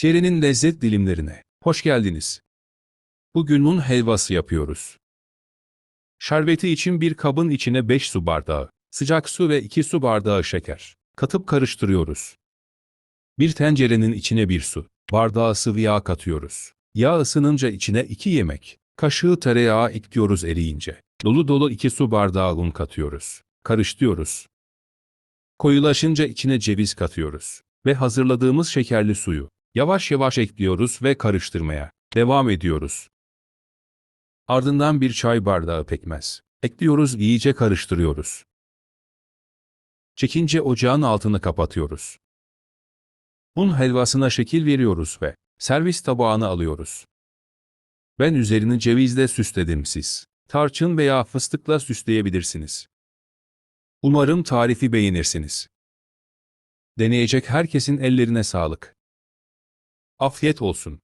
Şeri'nin lezzet dilimlerine hoş geldiniz. Bugün un helvası yapıyoruz. Şerbeti için bir kabın içine 5 su bardağı, sıcak su ve 2 su bardağı şeker katıp karıştırıyoruz. Bir tencerenin içine bir su bardağı sıvı yağ katıyoruz. Yağ ısınınca içine 2 yemek kaşığı tereyağı ekliyoruz eriyince. Dolu dolu 2 su bardağı un katıyoruz. Karıştırıyoruz. Koyulaşınca içine ceviz katıyoruz ve hazırladığımız şekerli suyu yavaş yavaş ekliyoruz ve karıştırmaya devam ediyoruz. Ardından bir çay bardağı pekmez. Ekliyoruz iyice karıştırıyoruz. Çekince ocağın altını kapatıyoruz. Un helvasına şekil veriyoruz ve servis tabağına alıyoruz. Ben üzerini cevizle süsledim siz. Tarçın veya fıstıkla süsleyebilirsiniz. Umarım tarifi beğenirsiniz. Deneyecek herkesin ellerine sağlık. Afiyet olsun.